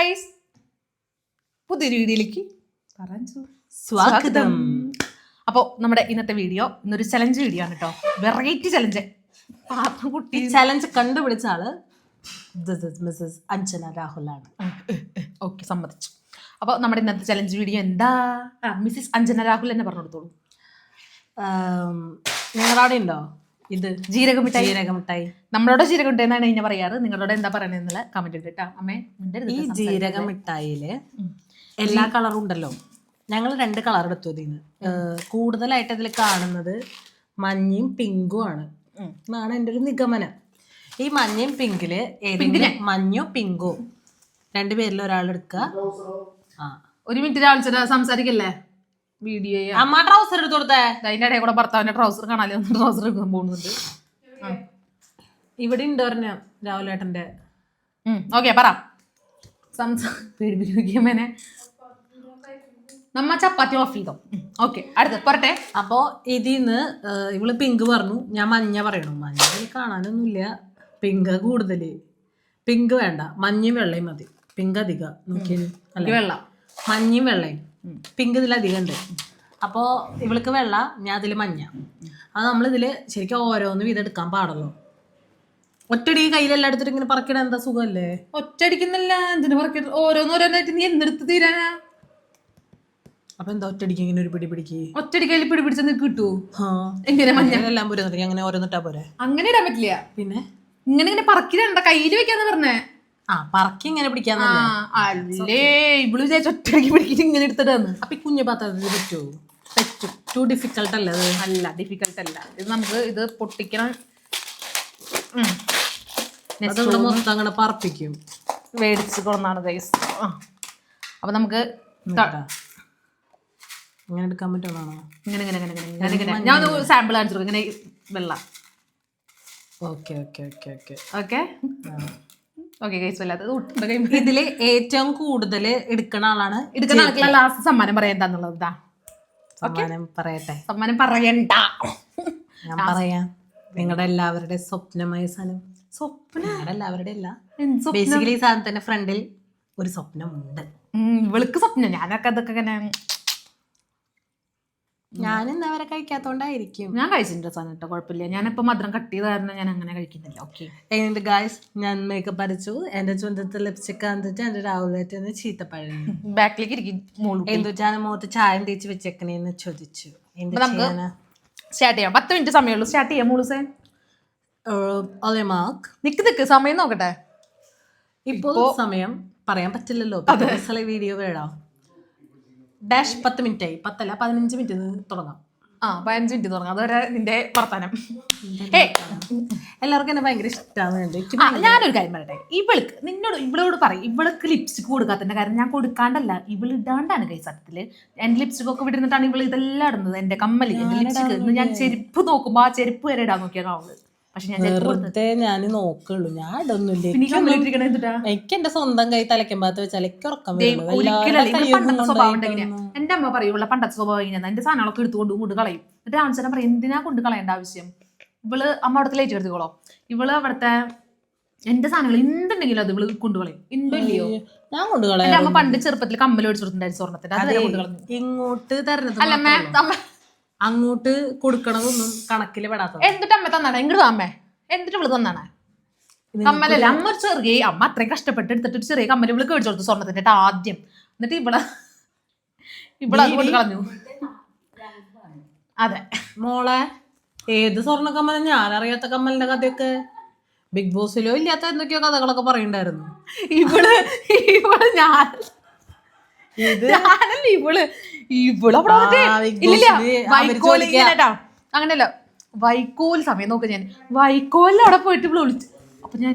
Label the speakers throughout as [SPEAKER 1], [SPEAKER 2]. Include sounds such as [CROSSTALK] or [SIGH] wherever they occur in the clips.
[SPEAKER 1] Guys പുതിയൊരു വീഡിയോയിലേക്ക് പറഞ്ഞു
[SPEAKER 2] സ്വാഗതം.
[SPEAKER 1] അപ്പോൾ നമ്മുടെ ഇന്നത്തെ വീഡിയോ ഇന്നൊരു ചലഞ്ച് വീഡിയോ ആണ് കേട്ടോ. വെറൈറ്റി ചലഞ്ച് കുട്ടി.
[SPEAKER 2] ഈ ചലഞ്ച് കണ്ടുപിടിച്ച ആൾ മിസ്സസ് അഞ്ജന രാഹുലാണ്.
[SPEAKER 1] ഓക്കെ സമ്മതിച്ചു. അപ്പോൾ നമ്മുടെ ഇന്നത്തെ ചലഞ്ച് വീഡിയോ എന്താ? മിസ്സസ് അഞ്ജന രാഹുൽ എന്നെ പറഞ്ഞു കൊടുത്തോളൂ
[SPEAKER 2] നിങ്ങളുടെ അവിടെ ഉണ്ടോ? ഇത്
[SPEAKER 1] ജീരകമിട്ടായി
[SPEAKER 2] ജീരകമിഠായി.
[SPEAKER 1] നമ്മളോട് ജീരക മിഠായി എന്നാണ് ഇങ്ങനെ പറയാറ്. നിങ്ങളോട് എന്താ പറയുന്നത് കമന്റ് ഇട്ട് കേട്ടോ അമ്മേ
[SPEAKER 2] ഈ
[SPEAKER 1] കേട്ടോ,
[SPEAKER 2] മിഠായിൽ എല്ലാ കളറും ഉണ്ടല്ലോ. ഞങ്ങൾ രണ്ട് കളർ എടുത്തു ഇതിന് കൂടുതലായിട്ട് അതിൽ കാണുന്നത് മഞ്ഞയും പിങ്കും ആണ്. എന്നാണ് എന്റെ ഒരു നിഗമനം. ഈ മഞ്ഞയും പിങ്കിൽ ഏതെങ്കിലും മഞ്ഞോ പിങ്കോ? രണ്ടുപേരിൽ ഒരാൾ എടുക്കുക ആ.
[SPEAKER 1] ഒരു മിനിറ്റ് രാവിലെ സംസാരിക്കല്ലേ? വീഡിയോ
[SPEAKER 2] അമ്മ ട്രൗസർ എടുത്തു കൊടുത്തേ.
[SPEAKER 1] അതിന്റെ ഇടയിൽ കൂടെ ഭർത്താവിന്റെ ട്രൗസർ കാണാൻ ട്രൗസർ എടുക്കാൻ പോകുന്നുണ്ട്.
[SPEAKER 2] ഇവിടെ ഉണ്ട് പറഞ്ഞ രാഹുലേട്ടന്റെ.
[SPEAKER 1] ഓക്കെ പറ. സംസാരിപ്പിക്കുമേനെ നമ്മ ചപ്പാത്തി ഓഫ് ചെയ്തോ? ഓക്കെ അടുത്ത് പറട്ടെ
[SPEAKER 2] അപ്പോ ഇതിന്ന് ഇവൾ പിങ്ക് പറഞ്ഞു. ഞാൻ മഞ്ഞ പറയണു. മഞ്ഞ കാണാനൊന്നുമില്ല. പിങ്ക് കൂടുതൽ. പിങ്ക് വേണ്ട. മഞ്ഞയും വെള്ളയും മതി. പിങ്ക് അധികം. നോക്കിയത് വെള്ള
[SPEAKER 1] വെള്ളം.
[SPEAKER 2] മഞ്ഞയും വെള്ളയും. പിങ്ക് ഇതിൽ അധികം ഉണ്ട്. അപ്പോൾ ഇവൾക്ക് വെള്ള ഞാൻ അതിൽ മഞ്ഞ. അത് നമ്മളിതിൽ ശരിക്കും ഓരോന്നും ഇതെടുക്കാൻ പാടുള്ളൂ. ഒറ്റടി കയ്യിലെല്ലാം എടുത്തിട്ട് ഇങ്ങനെ പറക്കിട എന്താ സുഖമല്ലേ?
[SPEAKER 1] ഒറ്റടിക്കുന്നില്ല എന്തിനു പറക്കി ഓരോന്നോരോന്നായിട്ട് നീ എന്തെടുത്ത് തീരാനാ?
[SPEAKER 2] അപ്പൊ എന്താ ഒറ്റടിക്ക് ഇങ്ങനെ ഒരു പിടി പിടിക്ക്?
[SPEAKER 1] ഒറ്റയടിക്കയിൽ പിടി പിടിച്ച നിനക്ക് കിട്ടൂ. എങ്ങനെ
[SPEAKER 2] മഞ്ഞളെല്ലാം പോരുന്നിട്ട് അങ്ങനെ ഓരോന്നിട്ടാ പോരെ?
[SPEAKER 1] അങ്ങനെ ഇടാൻ പറ്റില്ല.
[SPEAKER 2] പിന്നെ?
[SPEAKER 1] ഇങ്ങനെ ഇങ്ങനെ പറക്കിടണ്ട കയ്യിൽ വെക്കാന്ന് പറഞ്ഞേ.
[SPEAKER 2] പറക്കി ഇങ്ങനെ പിടിക്കാന്നല്ലേ
[SPEAKER 1] അല്ലേ? ഇവൾ വിചാരിച്ച ഒറ്റയടിക്ക് പിടിക്കിട്ട് ഇങ്ങനെ എടുത്തിട്ടാന്ന്
[SPEAKER 2] അപ്പൊ ഈ കുഞ്ഞു പാത്രത്തിൽ പറ്റുമോ
[SPEAKER 1] പറ്റും?
[SPEAKER 2] ടു ഡിഫിക്കൽട്ട് അല്ല അത്?
[SPEAKER 1] അല്ല ഡിഫിക്കൽട്ട് അല്ല. ഇത് നമുക്ക് ഇത് പൊട്ടിക്കണം.
[SPEAKER 2] മൊത്തം അങ്ങനെ പറപ്പിക്കും.
[SPEAKER 1] മേടിച്ച് കൊണ്ടാണ് ഗൈസ് അപ്പൊ നമുക്ക്
[SPEAKER 2] ഇങ്ങനെ എടുക്കാൻ പറ്റുന്നതാണോ
[SPEAKER 1] ഇങ്ങനെ ഇങ്ങനെ ഇങ്ങനെ ഇങ്ങനെ ഇങ്ങനെ ഞാൻ സാമ്പിൾ കാണിച്ചു. ഇങ്ങനെ വെള്ള.
[SPEAKER 2] Okay okay okay okay.
[SPEAKER 1] Okay? Okay വല്ലാത്തത്
[SPEAKER 2] ഇതിൽ ഏറ്റവും കൂടുതൽ എടുക്കുന്ന ആളാണ്
[SPEAKER 1] എടുക്കുന്ന ആൾക്കുള്ള ലാസ്റ്റ് സമ്മാനം പറയാൻ എന്താന്നുള്ളത് ഇതാ
[SPEAKER 2] സമ്മാനം പറയട്ടെ.
[SPEAKER 1] സമ്മാനം പറയണ്ട.
[SPEAKER 2] ഞാൻ പറയാം നിങ്ങളുടെ എല്ലാവരുടെ സ്വപ്നമായ സാധനം.
[SPEAKER 1] സ്വപ്നം?
[SPEAKER 2] നിങ്ങളുടെ എല്ലാവരുടെ അല്ല. ബേസിക്കലി സാധനത്തിന്റെ ഫ്രണ്ടിൽ ഒരു സ്വപ്നമുണ്ട്.
[SPEAKER 1] ഉം, ഇവൾക്ക് സ്വപ്നം. ഞാനൊക്കെ അതൊക്കെ ഇങ്ങനെ
[SPEAKER 2] ഞാൻ അവരെ കഴിക്കാത്തോണ്ടായിരിക്കും.
[SPEAKER 1] ഞാൻ കഴിച്ചിട്ടുണ്ട് സാധനം കേട്ടോ കുഴപ്പമില്ല. ഞാനിപ്പോ മധുരം കട്ട് ചെയ്ത കാരണം ഞാൻ അങ്ങനെ കഴിക്കുന്നില്ല. ഓക്കെ
[SPEAKER 2] എന്നിട്ട് ഗായ്സ് ഞാൻ മേക്കപ്പ് അരച്ചു. എന്റെ ചുണ്ടത്ത് ലിപ്സ്റ്റിക് കണ്ടിട്ട് എന്റെ രാവിലെ ചീത്തപ്പഴം
[SPEAKER 1] ബാക്കിലേക്ക് [LAUGHS] ഇരിക്കും
[SPEAKER 2] എന്തുട്ടാണ് മുഖത്ത് ചായം തേച്ച് വെച്ചേക്കണേന്ന് ചോദിച്ചു.
[SPEAKER 1] സ്റ്റാർട്ട് ചെയ്യാം. പത്ത് മിനിറ്റ് സമയമുള്ളൂ. സ്റ്റാർട്ട് ചെയ്യാം മൂളുസേ
[SPEAKER 2] മാർക്ക്.
[SPEAKER 1] നിക്ക് നിക്ക്. സമയം നോക്കട്ടെ.
[SPEAKER 2] ഇപ്പോ സമയം പറയാൻ പറ്റില്ലല്ലോ. വീഡിയോ വേടാം ഡാഷ് പത്ത് മിനിറ്റ് ആയി. പത്തല്ല പതിനഞ്ച് മിനിറ്റ് തുടങ്ങാം.
[SPEAKER 1] ആ പതിനഞ്ച് മിനിറ്റ് തുടങ്ങാം. അതുവരെ നിന്റെ വർത്താനം. ഏ
[SPEAKER 2] എല്ലാവർക്കും എന്നെ ഭയങ്കര ഇഷ്ടമാണ്
[SPEAKER 1] ഞാനൊരു കാര്യം പറയട്ടെ. ഇവൾക്ക് നിന്നോട് ഇവളോട് പറയും. ഇവൾക്ക് ലിപ്സ്റ്റിക് കൊടുക്കാത്തതിന്റെ കാര്യം ഞാൻ കൊടുക്കാണ്ടല്ല. ഇവൾ ഇടാണ്ടാണ് കൈ സത്യത്തിൽ. എന്റെ ലിപ്സ്റ്റിക് ഒക്കെ വിടുന്നിട്ടാണ് ഇവൾ ഇതെല്ലാം ഇടുന്നത്. എന്റെ കമ്മൽ എന്റെ ലിപ്സ്റ്റിക് ഞാൻ ചെരുപ്പ് നോക്കുമ്പോ ആ ചെരുപ്പ് വരെ ഇടാൻ നോക്കിയാണ് കാണുന്നത് പക്ഷെ ഞാൻ
[SPEAKER 2] വെറുതെ ഞാൻ നോക്കുള്ളൂ. ഞാൻ ഇടൊന്നുമില്ല എനിക്ക് എന്റെ സ്വന്തം കൈ തലയ്ക്കുമ്പോഴത്ത് വെച്ചാൽ എനിക്ക് ഉറക്കം
[SPEAKER 1] എന്റെ അമ്മ പറയുള്ള പണ്ടത്തെ സ്വഭാവം ഇങ്ങനെ എന്റെ സാധനങ്ങളൊക്കെ എടുത്തുകൊണ്ട് കൊണ്ട് കളയും. എന്നിട്ട് ആൻസരം പറയും എന്തിനാ കൊണ്ട് കളയേണ്ട ആവശ്യം? ഇവൾ അമ്മ അവിടുത്തെ ലൈറ്റ് എടുത്തുകളോ ഇവൾ അവിടുത്തെ എന്റെ സാധനങ്ങൾ എന്തുണ്ടെങ്കിലും അത് ഇവൾ കൊണ്ടുകളയും ഉണ്ടോ ഇല്ലയോ?
[SPEAKER 2] ഞാൻ കൊണ്ട് കളയാം
[SPEAKER 1] എന്റെ അമ്മ പണ്ട് ചെറുപ്പത്തിൽ കമ്മൽ മേടിച്ചു കൊടുത്തിട്ടുണ്ടായിരുന്നു സ്വർണത്തിന്റെ
[SPEAKER 2] ഇങ്ങോട്ട് തരുന്നത്
[SPEAKER 1] അല്ല മാം
[SPEAKER 2] അങ്ങോട്ട് കൊടുക്കണതൊന്നും കണക്കിൽ പെടാത്തത്
[SPEAKER 1] എന്നിട്ട് അമ്മ തന്നാണ്? ഇങ്ങോട്ട് അമ്മേ. എന്നിട്ട് ഇവൾ തന്നാണ്? കമ്മലല്ല? അമ്മ ഒരു ചെറിയ അമ്മ അത്രയും കഷ്ടപ്പെട്ട് എടുത്തിട്ട് ഒരു ചെറിയ കമ്മൽ ഇവൾ കഴിച്ചു കൊടുത്തു സ്വർണത്തിന്റെ ആദ്യം. എന്നിട്ട് ഇവിടെ ഇവിടെ അതുകൊണ്ട് കളഞ്ഞു. അതെ.
[SPEAKER 2] മോളെ ഏത് സ്വർണ കമ്മല? ഞാൻ അറിയാത്ത കമ്മലിന്റെ കഥയൊക്കെ. ബിഗ് ബോസിലോ ഇല്ലാത്ത എന്തൊക്കെയോ കഥകളൊക്കെ പറയണ്ടായിരുന്നു
[SPEAKER 1] ഇവൾ ഇവൾ ഞാൻ ഞാനല്ല
[SPEAKER 2] ഇവൾ.
[SPEAKER 1] വന്നിട്ട് ഇല്ലില്ല വൈക്കോൽ അങ്ങനെയല്ല വൈക്കോൽ സമയം നോക്ക ഞാൻ. വൈക്കോലിൽ അവിടെ പോയിട്ട് ഇവൾ വിളിച്ചു. അപ്പൊ ഞാൻ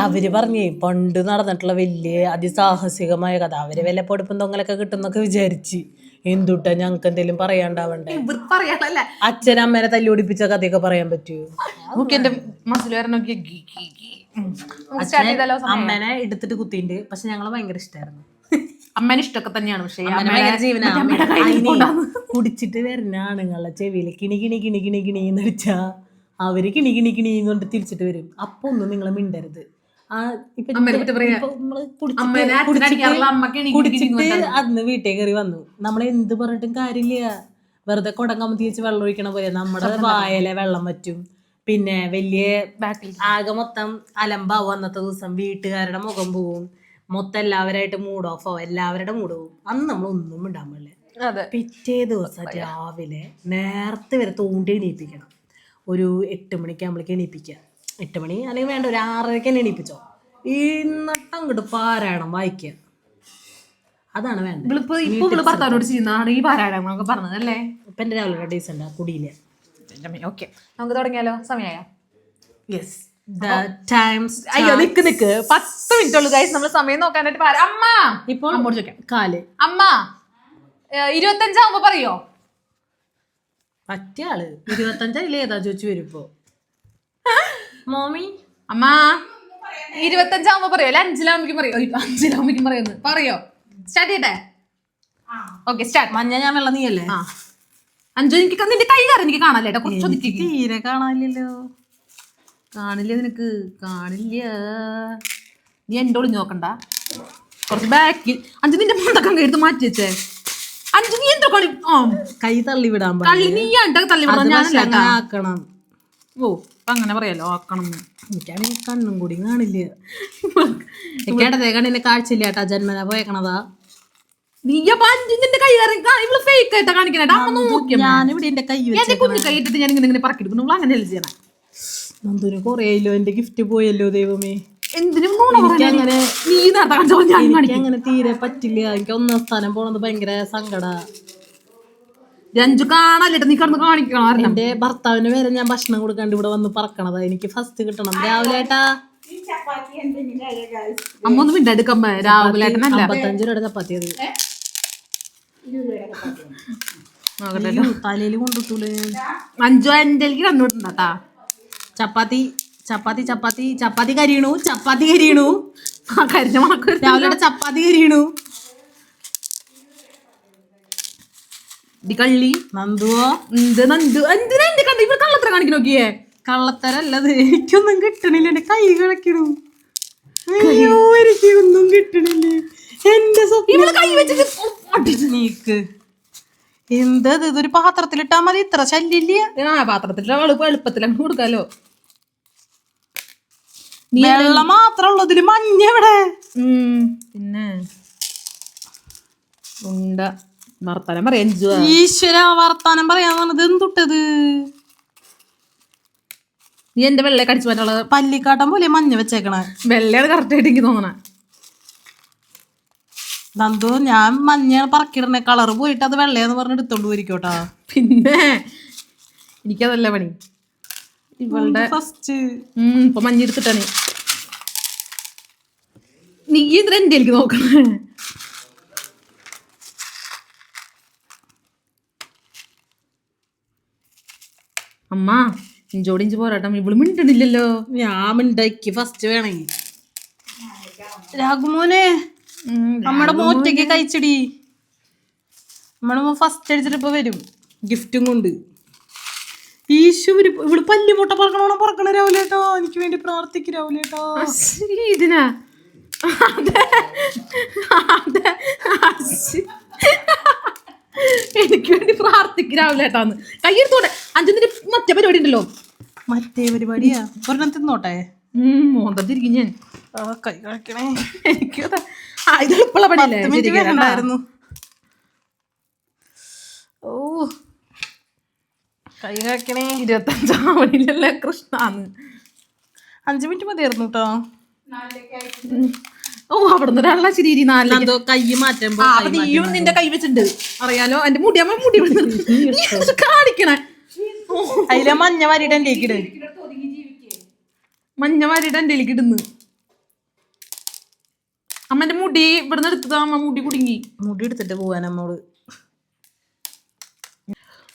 [SPEAKER 2] അവർ പറഞ്ഞേ പണ്ട് നടന്നിട്ടുള്ള വലിയ അതിസാഹസികമായ കഥ. അവർ വല്ല പൊടുപ്പും തൊങ്ങലൊക്കെ കിട്ടുന്നൊക്കെ വിചാരിച്ച്. എന്തുട്ടാ ഞങ്ങൾക്ക് എന്തെങ്കിലും പറയാണ്ടാവണ്ടേ?
[SPEAKER 1] പറയാനല്ല?
[SPEAKER 2] അച്ഛൻ അമ്മേനെ തല്ലുപിടിപ്പിച്ച കഥയൊക്കെ പറയാൻ
[SPEAKER 1] പറ്റൂ എന്റെ മസിൽ വരണൊക്കെ?
[SPEAKER 2] അമ്മേനെ എടുത്തിട്ട് കുത്തിണ്ട് പക്ഷെ ഞങ്ങൾ ഭയങ്കര ഇഷ്ടമായിരുന്നു
[SPEAKER 1] അമ്മേനെ ഇഷ്ടമൊക്കെ തന്നെയാണ്. പക്ഷേ.
[SPEAKER 2] കുടിച്ചിട്ട് വരുന്ന ആണുങ്ങളെ ചെവിയിൽ കിണി കിണി കിണി കിണി കിണി എന്ന് വെച്ചാ അവർ കിണി കിണി കിണി കൊണ്ട് തിരിച്ചിട്ട് വരും. അപ്പൊ ഒന്നും നിങ്ങൾ മിണ്ടരുത്. കുടിച്ചിട്ട് അന്ന് വീട്ടേ കയറി വന്നു. നമ്മൾ എന്ത് പറഞ്ഞിട്ടും കാര്യമില്ല. വെറുതെ കൊടങ്ങാൻ തിരിച്ച് വെള്ളം ഒഴിക്കണ പോലെ. നമ്മുടെ വായലെ വെള്ളം പറ്റും പിന്നെ വലിയ ആകെ മൊത്തം അലമ്പാവും അന്നത്തെ ദിവസം. വീട്ടുകാരുടെ മുഖം പോവും. മൊത്തം എല്ലാവരായിട്ട് മൂഡ് ഓഫ് ആവും. എല്ലാവരുടെ മൂഡ് പോവും. അന്ന് നമ്മൾ ഒന്നും ഇടാൻ പാടില്ല പിറ്റേ ദിവസം രാവിലെ നേരത്തെ വരെ തോണ്ടി എണീപ്പിക്കണം. ഒരു എട്ട് മണിക്ക് നമ്മളേക്ക് എണീപ്പിക്കുക. എട്ട് മണി അല്ലെങ്കിൽ വേണ്ട ഒരു ആറരയ്ക്ക് തന്നെ എണീപ്പിച്ചോ. എന്നിട്ട് അങ്ങോട്ട് പാരായണം വായിക്കുക. അതാണ് വേണ്ടത്.
[SPEAKER 1] ഭർത്താവിനോട് ചെയ്യുന്നതാണ് ഈ പാരായണം പറഞ്ഞതല്ലേ?
[SPEAKER 2] ഇപ്പം എന്റെ രാവിലെ ഡീസന്റ് കുടിയില്ല
[SPEAKER 1] ഓക്കെ. നമുക്ക് തുടങ്ങിയാലോ? സമയമായോ?
[SPEAKER 2] യെസ്
[SPEAKER 1] അയ്യോ നിക്ക് നിക്ക്. പത്ത് മിനിറ്റ് ഉള്ളു ഗൈസ് നമ്മൾ സമയം നോക്കാനായിട്ട് അമ്മ!
[SPEAKER 2] ഇപ്പോൾ
[SPEAKER 1] ചോദിക്കാം
[SPEAKER 2] കാൽ.
[SPEAKER 1] അമ്മ! ഇരുപത്തഞ്ചാവുമ്പോ പറയോ?
[SPEAKER 2] പറ്റിയ ആൾ. ഏതാ ചോദിച്ചു വരുമ്പോ. മോമി?
[SPEAKER 1] അമ്മ! ഇരുപത്തഞ്ചാവുമ്പോ പറയോ? അല്ലെ അഞ്ചിലാവുമ്പോഴേക്കും പറയോ? അഞ്ചിലാവുമ്പോഴേക്കും പറയുന്നു. പറയോ? സ്റ്റാർട്ട് ചെയ്യട്ടെ? ഓക്കെ സ്റ്റാർട്ട്
[SPEAKER 2] മഞ്ഞ ഞാൻ വെള്ളം നീയല്ലേ?
[SPEAKER 1] അഞ്ചു എനിക്ക് നിന്റെ കൈ കാരണം എനിക്ക് കാണാല്ലേ കേട്ടോ. കുറച്ച്
[SPEAKER 2] തീരെ കാണാനില്ലല്ലോ.
[SPEAKER 1] കാണില്ല നിനക്ക്. കാണില്ല. നീ എന്റെ ഒളിഞ്ഞു നോക്കണ്ട. കുറച്ച് ബാക്കിൽ അഞ്ചു നിന്റെ മുണ്ടക്കം എടുത്ത് മാറ്റി വെച്ചേ. അഞ്ചു നീ എന്തോ കളി ആ.
[SPEAKER 2] കൈ തള്ളി വിടാൻ
[SPEAKER 1] തള്ളി നീ ആണ്ട തള്ളി വിടാൻ ഞാനല്ല കേട്ടാ.
[SPEAKER 2] ആക്കണം
[SPEAKER 1] ഓ ഇപ്പൊ അങ്ങനെ പറയാലോ ആക്കണം.
[SPEAKER 2] എനിക്കാണെങ്കിൽ കണ്ണും കൂടി കാണില്ല. [LAUGHS] കേട്ടതേ കണ്ണിന് കാഴ്ചയില്ല കേട്ടാ ജന്മന പോയേക്കണതാ.
[SPEAKER 1] നീ അപ്പൊ കൈ ഇവൾ ഫേക്ക് ആയിട്ടാ നോക്കിയ?
[SPEAKER 2] ഞാനിവിടെ എന്റെ കൈ
[SPEAKER 1] എന്റെ കുഞ്ഞു കൈ ഇട്ടിട്ട് ഞാൻ ഇങ്ങനെ ഇങ്ങനെ പറക്കിയെടുക്കുന്നു അങ്ങനെ ചെയ്യണം?
[SPEAKER 2] നന്ദുന് കുറേയല്ലോ എന്റെ ഗിഫ്റ്റ് പോയല്ലോ ദൈവമേ.
[SPEAKER 1] എന്തിനും?
[SPEAKER 2] എനിക്കങ്ങനെ
[SPEAKER 1] നീ നേരത്തെ കാണിച്ചോ ഞാൻ
[SPEAKER 2] എനിക്ക്
[SPEAKER 1] കാണിക്കും.
[SPEAKER 2] അങ്ങനെ തീരെ പറ്റില്ല. എനിക്ക് ഒന്നാം സ്ഥാനം പോണത് ഭയങ്കര സങ്കട.
[SPEAKER 1] രഞ്ജു നീ കടന്ന് കാണിക്കണം അറിയാം
[SPEAKER 2] എന്റെ ഭർത്താവിന് വരെ ഞാൻ ഭക്ഷണം കൊടുക്കാണ്ട് ഇവിടെ വന്ന് പറക്കണതാ. എനിക്ക് ഫസ്റ്റ് കിട്ടണം. രാവിലെ ഏട്ടാ?
[SPEAKER 1] അമ്മ ഒന്ന് മിണ്ടെടുക്കമ്മ രാവിലെ ഏട്ടനല്ല.
[SPEAKER 2] അമ്പത്തഞ്ച് രൂപയുടെ ചപ്പാത്തി അത്.
[SPEAKER 1] നോക്കട്ടെ
[SPEAKER 2] തലയിൽ കൊണ്ടിട്ടൂലേ
[SPEAKER 1] അഞ്ചു എന്റെ കണ്ടുവിട്ടുണ്ടാ
[SPEAKER 2] ചപ്പാത്തി ചപ്പാത്തി ചപ്പാത്തി ചപ്പാത്തി കരിയണു ചപ്പാത്തി കരിയണു.
[SPEAKER 1] കരിഞ്ഞ മണക്ക്
[SPEAKER 2] രാവിലെ ചപ്പാത്തി കരിയണു.
[SPEAKER 1] കള്ളി.
[SPEAKER 2] നന്ദുവോ?
[SPEAKER 1] എന്ത് നന്ദു? എന്തിനാ എന്റെ കണ്ട ഇവിടെ കള്ളത്തര കാണിക്കണ നോക്കിയേ?
[SPEAKER 2] കള്ളത്തര കള്ളത്തരല്ലത്. എനിക്കൊന്നും കിട്ടണില്ല. എന്റെ കൈ കിടക്കണു അയ്യോ എനിക്ക് ഒന്നും കിട്ടണില്ല. എന്റെ സ്വപ്നം
[SPEAKER 1] കൈ വെച്ചിട്ട്
[SPEAKER 2] നീക്ക്. എന്തത് ഇതൊരു പാത്രത്തിലിട്ടാ മതി. ഇത്ര ശല്യമില്ല.
[SPEAKER 1] ആ പാത്രത്തിൽ എളുപ്പം എളുപ്പത്തിൽ അങ്ങ് കൊടുക്കാലോ. നീ
[SPEAKER 2] വെള്ളം മാത്രം ഉള്ളതിൽ മഞ്ഞ ഇവിടെ.
[SPEAKER 1] പിന്നെ ഉണ്ട. വർത്താനം പറയാം
[SPEAKER 2] ഈശ്വര വർത്താനം പറയാന്ന് പറഞ്ഞത് എന്തുട്ടത്?
[SPEAKER 1] നീ എന്റെ വെള്ളയെ കടിച്ചു പറ്റുള്ള
[SPEAKER 2] പല്ലിക്കാട്ടം പോലെ മഞ്ഞ വെച്ചേക്കണേ.
[SPEAKER 1] വെള്ളയാണ് കറക്റ്റ് ആയിട്ട് എനിക്ക് തോന്നണേ.
[SPEAKER 2] നന്ദു ഞാൻ മഞ്ഞ പറക്കിടണേ. കളർ പോയിട്ട് അത് വെള്ളയെന്ന് പറഞ്ഞ് എടുത്തോണ്ട് പോയിരിക്കോട്ടാ
[SPEAKER 1] പിന്നെ എനിക്കതല്ല പണി. ഇവളുടെ
[SPEAKER 2] ഫസ്റ്റ്
[SPEAKER 1] ഇപ്പൊ മഞ്ഞ എടുത്തിട്ടാണ്. നീ എന്തിനാ എന്റെ എനിക്ക് നോക്കണേ. അമ്മ ഇഞ്ചോട് ഇഞ്ച് പോരാട്ടം. ഇവൾ മിണ്ടണില്ലല്ലോ.
[SPEAKER 2] ഞാൻ മിണ്ടയ്ക്ക്. ഫസ്റ്റ് വേണേ. രാഘുമോനെ നമ്മുടെ മോറ്റയ്ക്ക് കഴിച്ചടി. നമ്മുടെ ഫസ്റ്റ് അടിച്ചിട്ട് ഇപ്പൊ വരും. ഗിഫ്റ്റും കൊണ്ട്. ഈശോ ഇവിടെ പല്ലിമുട്ട പല്ലി മുട്ട പറക്കണോണോ പറക്കണ രാവിലെ കേട്ടോ എനിക്ക് വേണ്ടി പ്രാർത്ഥിക്കും രാവിലെ കേട്ടോ
[SPEAKER 1] ഇതിനാ. എനിക്ക് വേണ്ടി പ്രാർത്ഥിക്കാവില്ല കേട്ടാന്ന് കയ്യെടുത്തോടെ അഞ്ചിന്റെ മറ്റേ പരിപാടി ഉണ്ടല്ലോ.
[SPEAKER 2] മറ്റേ പരിപാടിയാ. ഒരെണ്ണം തിന്നോട്ടെ.
[SPEAKER 1] മോന്തത്തിരിക്കും ഞാൻ.
[SPEAKER 2] കൈ കഴിക്കണേ
[SPEAKER 1] എനിക്ക് [LAUGHS] ഇത് എളുപ്പമുള്ള പണിയല്ലേ?
[SPEAKER 2] പത്ത് മിനിറ്റ്
[SPEAKER 1] ശരിക്കും കേട്ടാ.
[SPEAKER 2] ഓ. കൈ കഴിക്കണേ
[SPEAKER 1] ഇരുപത്തഞ്ചാം മണിയിലല്ലേ കൃഷ്ണാന്ന്
[SPEAKER 2] അഞ്ചു മിനിറ്റ് മതിയായിരുന്നു കേട്ടോ.
[SPEAKER 1] ഓ അവിടെ നിന്ന് ഒരാളെ ശരി നാല്
[SPEAKER 2] കൈ മാറ്റുമ്പോ
[SPEAKER 1] നീയും നിന്റെ കൈ വെച്ചിട്ടുണ്ട്. അറിയാലോ എന്റെ മുടി അമ്മ മുടി കാണിക്കണേ.
[SPEAKER 2] അതിലെ മഞ്ഞ വാരിയുടെ ഇട്.
[SPEAKER 1] മഞ്ഞ വാരിയുടെ എന്റെ ഇടുന്നു. അമ്മന്റെ മുടി ഇവിടുന്ന് എടുത്തതാ അമ്മ മുടി കുടുങ്ങി.
[SPEAKER 2] മുടി എടുത്തിട്ട് പോവാൻ
[SPEAKER 1] അമ്മോട്.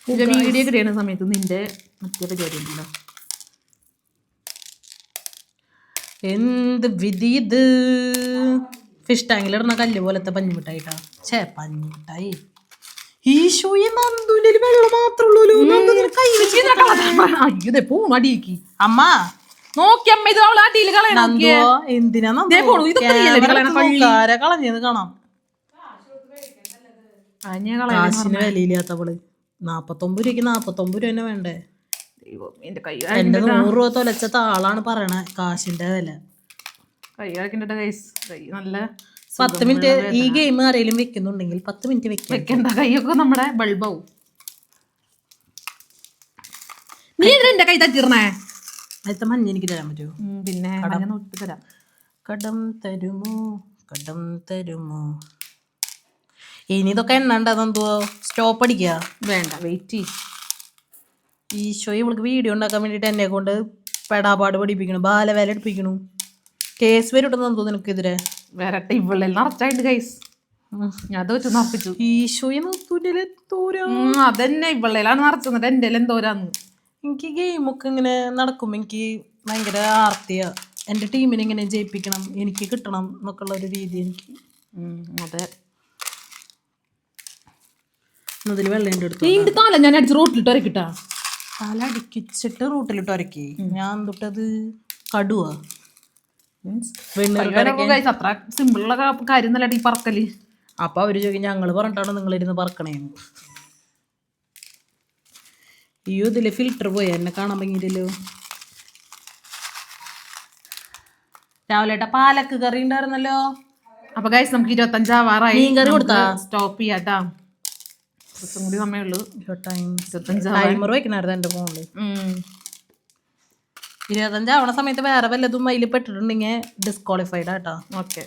[SPEAKER 1] വീഡിയോ കിട്ടിയ സമയത്ത് നിന്റെ മറ്റേ പരിപാടി ഉണ്ടല്ലോ.
[SPEAKER 2] എന്ത് വിധി ഇത്? ഫിഷ് ടാങ്കിലിടുന്ന കല്ല് പോലത്തെ പഞ്ഞിമിഠായിട്ടാ ഛേ ഈശോയെ നന്ദുലിൽ വെള്ളം മാത്രമേ ഉള്ളൂ.
[SPEAKER 1] അയ്യോ പോണു അടിയിക്ക്
[SPEAKER 2] അമ്മ.
[SPEAKER 1] നോക്കി അമ്മ ഇത് കളയണ
[SPEAKER 2] കാണാം.
[SPEAKER 1] ആ,
[SPEAKER 2] കാശിന് വിലയില്ലാത്തവൾ. നാപ്പത്തൊമ്പത് രൂപയ്ക്ക് നാപ്പത്തൊമ്പത് രൂപ തന്നെ വേണ്ടേ?
[SPEAKER 1] എന്റെ
[SPEAKER 2] നൂറ് രൂപ തൊലച്ച താളാണ് പറയണ കാശിന്റെ വില.
[SPEAKER 1] കൈ കൈസ് കൈ നല്ല
[SPEAKER 2] പത്ത് മിനിറ്റ് ഈ ഗെയിം ആരെങ്കിലും വെക്കുന്നുണ്ടെങ്കിൽ പത്ത് മിനിറ്റ് വെക്കാം.
[SPEAKER 1] വെക്കണ്ട കൈയൊക്കെ നമ്മുടെ ബൾബാവും നീ എന്റെ കൈ തട്ടിർന്നേ
[SPEAKER 2] അടുത്ത മഞ്ഞ എനിക്ക് തരാൻ പറ്റുമോ
[SPEAKER 1] പിന്നെ മഞ്ഞ നോക്കി തരാം.
[SPEAKER 2] കടം തരുമോ? കടം തരുമോ? ഇനി ഇതൊക്കെ എണ്ണണ്ട അതെന്തോ സ്റ്റോപ്പ് അടിക്കുക
[SPEAKER 1] വേണ്ട വെയിറ്റ്
[SPEAKER 2] ഈശോ ഇവൾക്ക് വീഡിയോ ഉണ്ടാക്കാൻ വേണ്ടിയിട്ട് എന്നെ കൊണ്ട് പെടാപാട് പഠിപ്പിക്കണു ബാലവേല എടുപ്പിക്കണു. കേസ് വരും നിനക്കെതിരെ?
[SPEAKER 1] വരട്ടെ ഇവളെല്ലാം നിറച്ചായിട്ട് കൈസ് അത് വെച്ച് നിറപ്പിച്ചു
[SPEAKER 2] ഈശോയെ നിർത്തൂലേ തോരാ
[SPEAKER 1] അതന്നെ ഇവളിലാണ് എന്റെ എന്റെ എന്തോരാന്ന്.
[SPEAKER 2] എനിക്ക് ഗെയിമൊക്കെ ഇങ്ങനെ നടക്കുമ്പോൾ എനിക്ക് ഭയങ്കര ആർത്തിയാ. എന്റെ ടീമിനെ ഇങ്ങനെ ജയിപ്പിക്കണം എനിക്ക് കിട്ടണം എന്നൊക്കെ ഉള്ള ഒരു രീതി എനിക്ക്.
[SPEAKER 1] അതെ.
[SPEAKER 2] അതിൽ വെള്ളം എടുത്തു
[SPEAKER 1] നീ ഇന്റെ ഞാൻ അടിച്ച് റോട്ടിലിട്ട് ഇറക്കിട്ടാ
[SPEAKER 2] തല അടിക്കിച്ചിട്ട് റൂട്ടിലിട്ട് ഉരക്കി ഞാൻ തൊട്ടത് കടുവാ.
[SPEAKER 1] അത്ര സിമ്പിളുള്ള കാര്യം നല്ല ഈ പറക്കൽ.
[SPEAKER 2] അപ്പൊ അവർ ചോദിക്കും ഞങ്ങൾ പറഞ്ഞിട്ടാണ് നിങ്ങളിരുന്ന് പറക്കണേന്ന്? അയ്യോ ഇതിലെ ഫിൽറ്റർ പോയി. എന്നെ കാണാൻ ഭംഗിയില്ലല്ലോ രാവിലെ ഏട്ടാ പാലക്ക് കറി ഉണ്ടായിരുന്നല്ലോ.
[SPEAKER 1] അപ്പൊ ഗൈസ് നമുക്ക് ഇരുപത്തഞ്ചാവാറായി.
[SPEAKER 2] മീൻകറി കൊടുത്താ?
[SPEAKER 1] സ്റ്റോപ്പ് ചെയ്യാട്ടാ. കുറച്ചും കൂടി സമയമുള്ളൂ ഇരുപത്തഞ്ചാവാ
[SPEAKER 2] ടൈമർ വെക്കണായിരുന്നു എന്റെ ഫോണിൽ
[SPEAKER 1] ഉം.
[SPEAKER 2] ഇരുപത്തഞ്ചാവണ സമയത്ത് വേറെ വല്ലതും അതിൽ പെട്ടിട്ടുണ്ടെങ്കിൽ ഡിസ്ക്വാളിഫൈഡ് ആട്ടാ.
[SPEAKER 1] ഓക്കെ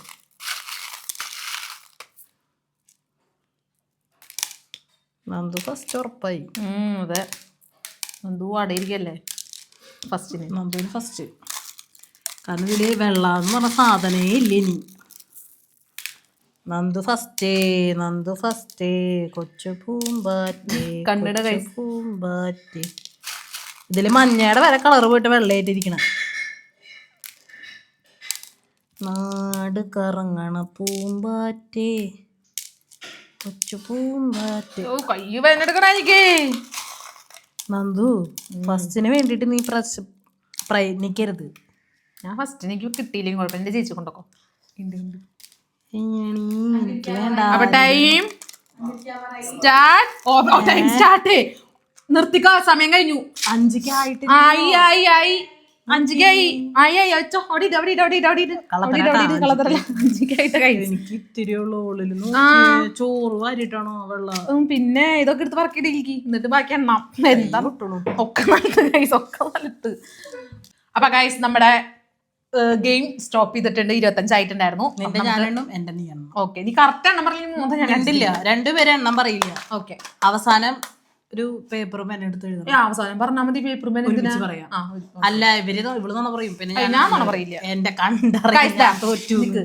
[SPEAKER 2] നന്ദു ഫസ്റ്റ് ഉറപ്പായി.
[SPEAKER 1] അതെ. എന്തോ അടയിരിക്കല്ലേ ഫസ്റ്റിന്
[SPEAKER 2] നന്ദുവിന് ഫസ്റ്റ് കാരണം ഇതിൽ വെള്ളം എന്ന് പറഞ്ഞ സാധനേ ഇല്ല ഇനി. നന്ദു ഫസ്റ്റേ നന്ദു ഫസ്റ്റേ കൊച്ചു പൂമ്പാറ്റേ
[SPEAKER 1] കണ്ണിട
[SPEAKER 2] കൈ പൂമ്പാറ്റേ. ഇതിൽ മഞ്ഞയുടെ വരെ കളർ പോയിട്ട് വെള്ളയായിട്ടിരിക്കണം. നാട് കറങ്ങണ പൂമ്പാറ്റേ. കൊച്ചു പൂമ്പാറ്റേ.
[SPEAKER 1] ഓ കൈ വേണ്ടെടുക്കണ എനിക്ക്.
[SPEAKER 2] നന്ദു ഫസ്റ്റിന് വേണ്ടിയിട്ട് നീ പ്രശ് പ്രയത്നിക്കരുത്.
[SPEAKER 1] ഞാൻ ഫസ്റ്റ് എനിക്ക് കിട്ടിയില്ലെങ്കിൽ കുഴപ്പം എന്റെ ചേച്ചി കൊണ്ടോക്കോ.
[SPEAKER 2] ഇനി വേണ്ട
[SPEAKER 1] അപ്പൊ time start oh time start നിർത്തിക്കോ സമയം കഴിഞ്ഞു.
[SPEAKER 2] അഞ്ചിക്കായിട്ട്
[SPEAKER 1] ആയി ആയി ആയി. അഞ്ചിക്കായി ആയി ആയി അച്ചോ ഓടി ഓടി അഞ്ചിക്കായിട്ട് കഴിഞ്ഞു
[SPEAKER 2] എനിക്ക് ഇത്തിരിയുള്ള ഉള്ളിൽ ചോറ് വാരിട്ടാണോ വെള്ളം?
[SPEAKER 1] പിന്നെ ഇതൊക്കെ എടുത്ത് പറക്കിയിടിലേക്ക്. എന്നിട്ട് ബാക്കി എണ്ണാം. എന്താ കിട്ടുള്ളൂ ഒക്കെ നല്ലത് ഗൈസ് ഒക്കെ നല്ലത് അപ്പൊ ഗൈസ് നമ്മുടെ ഗെയിം സ്റ്റോപ്പ് ചെയ്തിട്ടുണ്ട്. ഇരുപത്തഞ്ചായിട്ടുണ്ടായിരുന്നു.
[SPEAKER 2] നിന്റെ ഞാനെണ്ണം എന്റെ നീ എണ്ണം
[SPEAKER 1] ഓക്കെ നീ കറക്റ്റ് എണ്ണം പറഞ്ഞു മൂന്ന് ഞാൻ
[SPEAKER 2] രണ്ടില്ല രണ്ടുപേരെ എണ്ണം പറയില്ല.
[SPEAKER 1] ഓക്കെ.
[SPEAKER 2] അവസാനം ഒരു പേപ്പർ പെൻ എടുത്ത് എഴുതണം.
[SPEAKER 1] അവസാനം പറഞ്ഞാൽ മതി പേപ്പർ
[SPEAKER 2] ഒരുമിച്ച് പറയാം. അല്ല ഇവർ ഇവൾ തന്നെ പറയും? പിന്നെ
[SPEAKER 1] ഞാൻ പറയില്ല.
[SPEAKER 2] എന്റെ
[SPEAKER 1] Guys,
[SPEAKER 2] കണ്ടറിയാൻ
[SPEAKER 1] ദാ,
[SPEAKER 2] തോറ്റു.
[SPEAKER 1] നിക്ക്.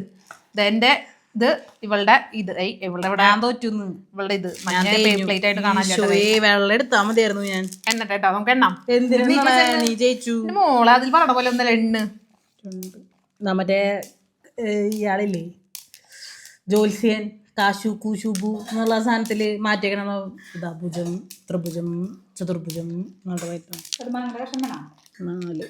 [SPEAKER 1] ദേ എന്റെ ഇത് ഇവളുടെ ഇത്. ഇവളുടെ ഇവിടെ
[SPEAKER 2] ഞാൻ തോറ്റുന്ന്.
[SPEAKER 1] ഇവളുടെ ഇത്. പ്ലേറ്റ് ആയിട്ട് കാണാൻ
[SPEAKER 2] വെള്ളം എടുത്താ മതിയായിരുന്നു ഞാൻ.
[SPEAKER 1] എണ്ണട്ടേട്ടോ നമുക്ക് എണ്ണാം.
[SPEAKER 2] എന്തിനാ നീ ജയിച്ചു.
[SPEAKER 1] മോളെ അതിൽ പറഞ്ഞ പോലെ ഒന്നല്ല എണ്ണ്.
[SPEAKER 2] നമ്മുടെ മറ്റേ ഇയാളില്ലേ? ജോത്സ്യൻ. കാശു കൂശുബു എന്നുള്ള സാധനത്തിൽ മാറ്റിയേക്കണ ഇതാ ഭുജം ത്രിഭുജം ചതുർഭുജം എന്നുള്ള നാല്.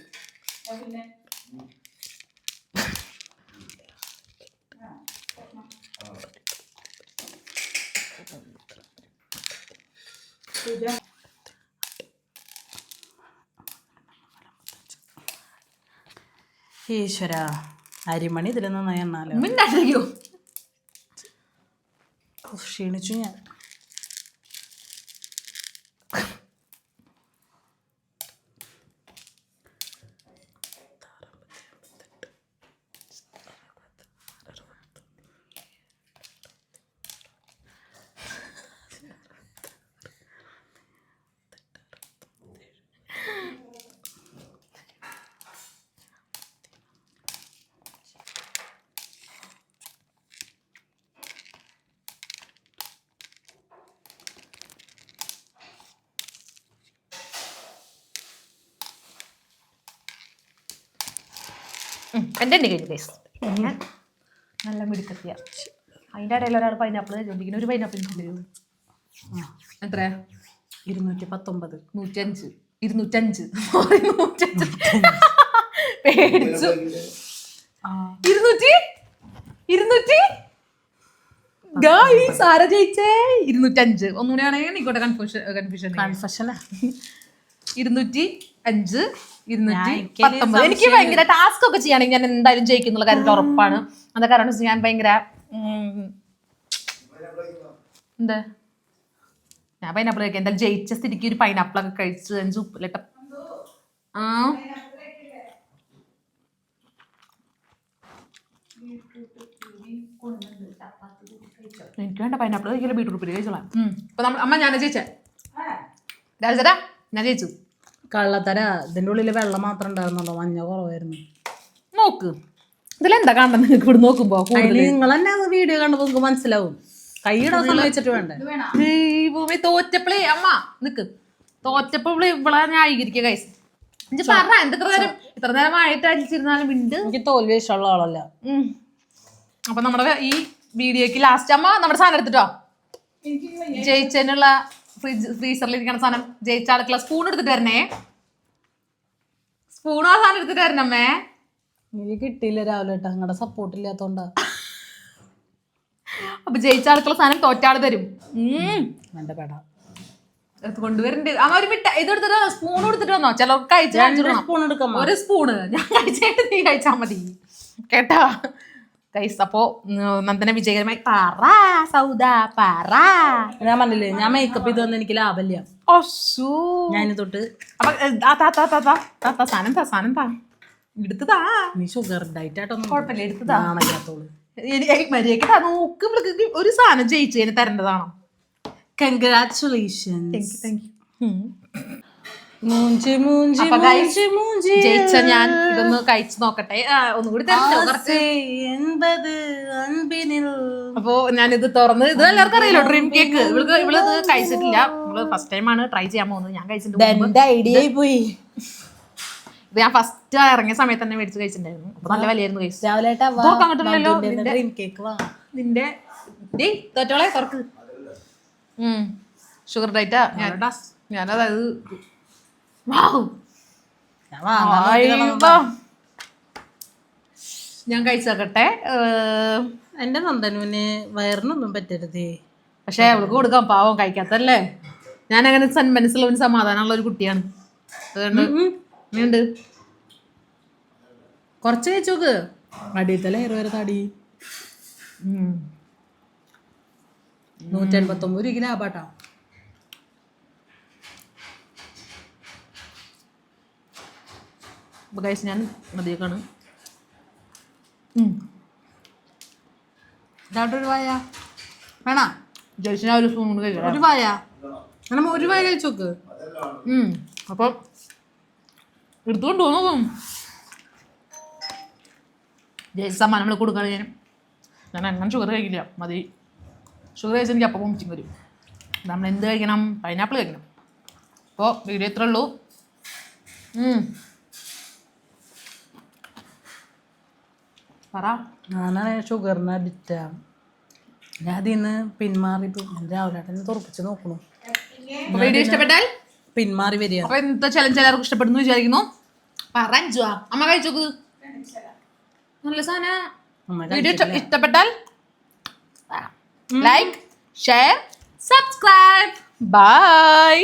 [SPEAKER 2] ഈശ്വര അരിമണി ഇതിൽ നന്നായി എണ്ണാലോ? ക്ഷീണിച്ചു ഞാൻ
[SPEAKER 1] എന്റെ എന്നെ കഴിഞ്ഞു ഗൈസ് ഞാൻ നല്ല മിടുക്കത്തിയ. അതിന്റെ ഇടയിൽ ഒരാൾ പൈനാപ്പിൾ കഴിച്ചോണ്ടിരിക്കുന്നു. ഒരു പൈനാപ്പിൾ തരൂ എത്ര
[SPEAKER 2] ഇരുന്നൂറ്റി പത്തൊമ്പത്
[SPEAKER 1] നൂറ്റഞ്ച്. ഇരുന്നൂറ്റഞ്ച്. നൂറ്റഞ്ച്. പേടിച്ചു. ഇരുന്നൂറ്റി? ഇരുന്നൂറ്റി? ഗായ്സ് ആരാ ജയിച്ചേ? ഇരുന്നൂറ്റഞ്ച്. ഒന്നുകൂടെ ആണെങ്കിൽ നിക്കോട്ടെ കൺഫ്യൂഷൻ കൺഫ്യൂഷൻ
[SPEAKER 2] കൺഫെഷനാ
[SPEAKER 1] ഇരുന്നൂറ്റി അഞ്ച്. ഇരുന്നൂറ്റി പത്തൊമ്പത്. എനിക്ക് ഭയങ്കര ടാസ്ക് ഒക്കെ ചെയ്യുകയാണെങ്കിൽ ഞാൻ എന്തായാലും ജയിക്കുന്നുള്ള കാര്യത്തിൽ ഉറപ്പാണ്. അത് കാരണം ഞാൻ ഭയങ്കര എന്താ? ഞാൻ പൈനാപ്പിൾ കഴിക്കാം. എന്തായാലും ജയിച്ച സ്ഥിതിക്ക് ഒരു പൈനാപ്പിൾ ഒക്കെ കഴിച്ച് അഞ്ച് ഉപ്പിലിട്ട ആ. എനിക്ക് വേണ്ട പൈനാപ്പിൾ കഴിക്കില്ല ബീട്രൂട്ട് കഴിച്ചോളാം. അപ്പൊ നമ്മൾ അമ്മ ഞാൻ ജയിച്ചേ? രാജേട്ടാ ഞാൻ ജയിച്ചു.
[SPEAKER 2] കള്ളത്തര. ഇതിന്റെ ഉള്ളിൽ വെള്ളം മാത്രം ഉണ്ടായിരുന്നുള്ളൂ. മഞ്ഞ കുറവായിരുന്നു.
[SPEAKER 1] നോക്ക്. ഇതിലെന്താ കാണണം നിങ്ങൾക്ക് ഇവിടെ നോക്കുമ്പോ
[SPEAKER 2] അതിന് നിങ്ങൾ തന്നെ വീഡിയോ കണ്ടപ്പോ നിങ്ങൾക്ക് മനസ്സിലാവും. കൈയിടാൻ സമ്മതിച്ചിട്ട് വേണ്ടേ?
[SPEAKER 1] ഭൂമി തോറ്റപ്പളേ അമ്മ നിക്ക്. തോറ്റപ്പളേ ഇവിടെ ന്യായീകരിക്കുക കൈസ് ഇഞ്ചി പറഞ്ഞ എന്ത് ഇത്ര നേരം ഇത്ര നേരം ആയിട്ട് അടിച്ചിരുന്നാലും ഉണ്ട്
[SPEAKER 2] എനിക്ക് തോൽവി ഇഷ്ടമുള്ള ആളല്ല.
[SPEAKER 1] അപ്പൊ നമ്മുടെ ഈ വീഡിയോക്ക് ലാസ്റ്റ് അമ്മ നമ്മുടെ സാധനം എടുത്തിട്ടോ? ജയിച്ചതിനുള്ള ഫ്രിഡ്ജ് ഫ്രീസറിൽ ഇരിക്കണ സാധനം. ജയിച്ച അടുക്കള സ്പൂൺ എടുത്തിട്ട് വരണേ. സ്പൂണോ സാധനം എടുത്തിട്ട് വരണമ്മേ
[SPEAKER 2] എനിക്ക് കിട്ടിയില്ല രാവിലെ കേട്ടോ. നിങ്ങളുടെ സപ്പോർട്ട് ഇല്ലാത്തോണ്ടാ.
[SPEAKER 1] അപ്പൊ ജയിച്ച അടുക്കള സാധനം തോറ്റാൾ തരും.
[SPEAKER 2] എന്റെ പേട.
[SPEAKER 1] എടുത്ത് ആ ഒരു മിട്ട ഇത് എടുത്തിട്ട് സ്പൂൺ എടുത്തിട്ട് വന്നോ? ചിലർക്ക് കഴിച്ച്
[SPEAKER 2] സ്പൂൺ എടുക്കാം
[SPEAKER 1] ഒരു സ്പൂണ് ഞാൻ കഴിച്ചിട്ട് നീ കഴിച്ചാ മതി. കേട്ടാ? കൈസ് അപ്പോ നന്ദന വിജയകരമായി. പറ സൗദ പറ.
[SPEAKER 2] ഞാൻ പറഞ്ഞില്ലേ ഞാൻ മേക്കപ്പ് ചെയ്ത് വന്ന എനിക്ക് ലാഭമില്ല. ഞാൻ തൊട്ട്
[SPEAKER 1] അപ്പൊ താ, താ, താ, താ, താ, താ, താ, സാധനം താ സാധനം താ. എടുത്തതാ
[SPEAKER 2] നീ ഷുഗർ ഡയറ്റ് ആയിട്ടൊന്നും
[SPEAKER 1] കുഴപ്പമില്ല എടുത്തതാ
[SPEAKER 2] കാണാത്തോളൂ
[SPEAKER 1] മര്യാദയ്ക്ക് താ. നോക്ക് ഇവൾക്ക് ഒരു സാധനം ജയിച്ചു അതിന് തരേണ്ടതാണോ?
[SPEAKER 2] കൺഗ്രാറ്റുലേഷൻ
[SPEAKER 1] താങ്ക് യു
[SPEAKER 2] മൂഞ്ചി മൂഞ്ചി മൂഞ്ചി മൂഞ്ചി.
[SPEAKER 1] ജയിച്ച ഞാൻ ഇതൊന്ന് കഴിച്ചു നോക്കട്ടെ. ഒന്നുകൂടി
[SPEAKER 2] എൺപത് അൻപിനിൽ.
[SPEAKER 1] അപ്പോ ഞാൻ ഇത് തുറന്ന് ഇത് എല്ലാവർക്കും അറിയില്ലോ ഡ്രീം കേക്ക് ഇവൾക്ക് ഇവൾ കഴിച്ചിട്ടില്ല. ഇവൾ ഫസ്റ്റ് ടൈമാണ് ട്രൈ ചെയ്യാൻ പോകുന്നത്. ഞാൻ കഴിച്ചിട്ടുണ്ട്
[SPEAKER 2] ഐഡിയ പോയി.
[SPEAKER 1] ഇത് ഞാൻ ഫസ്റ്റ് ഇറങ്ങിയ സമയത്ത് തന്നെ മേടിച്ച് കഴിച്ചിട്ടുണ്ടായിരുന്നു. അപ്പൊ നല്ല വിലയായിരുന്നു
[SPEAKER 2] കഴിച്ചിട്ടുണ്ടല്ലോ ഡ്രീം കേക്ക്
[SPEAKER 1] നിന്റെ ഡേയ് തോറ്റോളെ തുറക്ക്. ഷുഗർ ഡയറ്റാ ഞാൻ ഞാനതായത്
[SPEAKER 2] ഞാൻ
[SPEAKER 1] കഴിച്ചേക്കട്ടെ.
[SPEAKER 2] എന്റെ നന്ദനുവിന് വയറിനൊന്നും പറ്റരുതേ.
[SPEAKER 1] പക്ഷെ അവൾക്ക് കൊടുക്കാം പാവം കഴിക്കാത്തല്ലേ ഞാൻ അങ്ങനെ മനസ്സിലുള്ള സമാധാനമുള്ള ഒരു കുട്ടിയാണ്. അതുകൊണ്ട് കുറച്ച്
[SPEAKER 2] കഴിച്ചോക്ക് അടിയത്തല്ലേ ഇരുപത് തടി. നൂറ്റി എൺപത്തി ഒമ്പത് രൂപയ്ക്ക് ലാഭാട്ടാ.
[SPEAKER 1] അപ്പൊ കഴിച്ച് ഞാൻ മതിയേക്കാണ്.
[SPEAKER 2] ഒരു വായ. വേണ?
[SPEAKER 1] ജയിച്ച് ഞാൻ ഒരു സ്പൂൺ കൊണ്ട് കഴിക്കാം
[SPEAKER 2] ഒരു വായ. അങ്ങനെ ഒരു വായ കഴിച്ചു നോക്ക്.
[SPEAKER 1] അപ്പം എടുത്തുകൊണ്ട് പോകുന്നു ജയിച്ച സമ്മാനം നമ്മൾ കൊടുക്കുകയാണ് ഞാൻ. ഞാൻ അങ്ങനെ ഷുഗർ കഴിക്കില്ല. മതി. ഷുഗർ കഴിച്ചാൽ എനിക്ക് അപ്പം വോമിറ്റിംഗ് വരും. നമ്മൾ എന്ത് കഴിക്കണം? പൈനാപ്പിൾ കഴിക്കണം. അപ്പോൾ വീഡിയോ ഇത്രേ ഉള്ളൂ. പറ.
[SPEAKER 2] ഞാനാണ് ഷുഗറിന് അഡിക്റ്റാ ഞാൻ അതിൽ നിന്ന് പിന്മാറി രാവിലെ തുറപ്പിച്ച് നോക്കണു.
[SPEAKER 1] വീഡിയോ ഇഷ്ടപ്പെട്ടാൽ?
[SPEAKER 2] പിന്മാറി വരിക
[SPEAKER 1] അപ്പോൾ ഇന്നത്തെ ചലഞ്ച് എല്ലാവർക്കും ഇഷ്ടപ്പെടുന്നു വിചാരിക്കുന്നു. പറഞ്ഞു അമ്മ കഴിച്ചോക്ക് നല്ല സാധന. വീഡിയോ ഇഷ്ടപ്പെട്ടാൽ ലൈക്ക് ഷെയർ സബ്സ്ക്രൈബ് ബൈ